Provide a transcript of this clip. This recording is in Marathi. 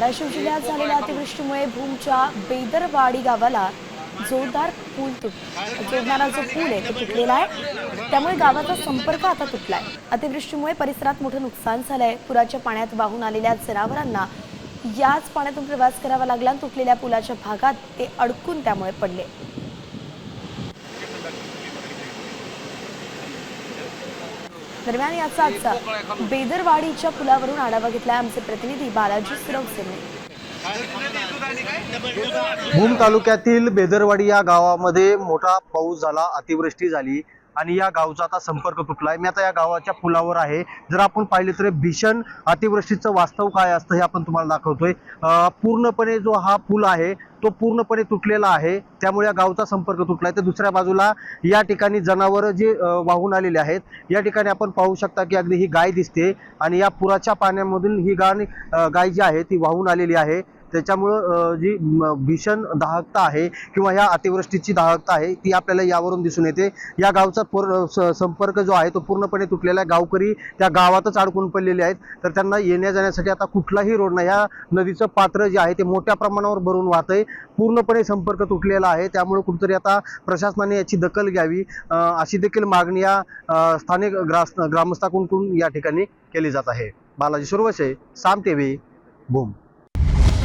धाराशिव जिल्ह्यात झालेल्या अतिवृष्टीमुळे भूमच्या बेदरवाडी गावाला जोरदार पूल तुट जोडणारा जो पूल आहे तो तुटलेला आहे. त्यामुळे गावाचा संपर्क आता तुटलाय. अतिवृष्टीमुळे परिसरात मोठं नुकसान झालंय. पुराच्या पाण्यात वाहून आलेल्या जनावरांना याच पाण्यातून प्रवास करावा लागला. आणि तुटलेल्या पुलाच्या भागात ते अडकून त्यामुळे पडले. दरम्यान याचा आजचा बेदरवाडीच्या पुलावरून आढावा घेतला आमचे प्रतिनिधी बालाजी सुरवसेने. भूम तालुक्यातील बेदरवाडी या गावामध्ये मोठा पाऊस झाला अतिवृष्टी झाली. आणि या गावचा आता संपर्क तुटलाय. मी आता या गावाच्या पुलावर आहे. जर आपण पाहिले तर भीषण अतिवृष्टीचं वास्तव काय असतं हे आपण तुम्हाला दाखवतोय. पूर्णपणे जो हा पूल आहे तो पूर्णपणे तुटलेला आहे. त्यामुळे या गावचा संपर्क तुटलाय. तर दुसऱ्या बाजूला या ठिकाणी जनावरं जे वाहून आलेले आहेत या ठिकाणी आपण पाहू शकता की अगदी ही गाय दिसते. आणि या पुराच्या पाण्यामधून ही गाय गाय जी आहे ती वाहून आलेली आहे. त्याच्यामुळं जी म, भीषण दाहकता आहे किंवा या अतिवृष्टीची दाहकता आहे ती आपल्याला यावरून दिसून येते. या गावचा स- संपर्क जो आहे तो पूर्णपणे तुटलेला आहे. गावकरी त्या गावातच अडकून पडलेले आहेत. तर त्यांना येण्या जाण्यासाठी आता कुठलाही रोड नाही. या नदीचं पात्र जे आहे ते मोठ्या प्रमाणावर भरून वाहत आहे पूर्णपणे संपर्क तुटलेला आहे. त्यामुळे कुठेतरी आता प्रशासनाने याची दखल घ्यावी अशी देखील मागणी या स्थानिक ग्रास ग्रामस्थाकडून या ठिकाणी केली जात आहे. बालाजी सुरवसे साम टीव्ही भूम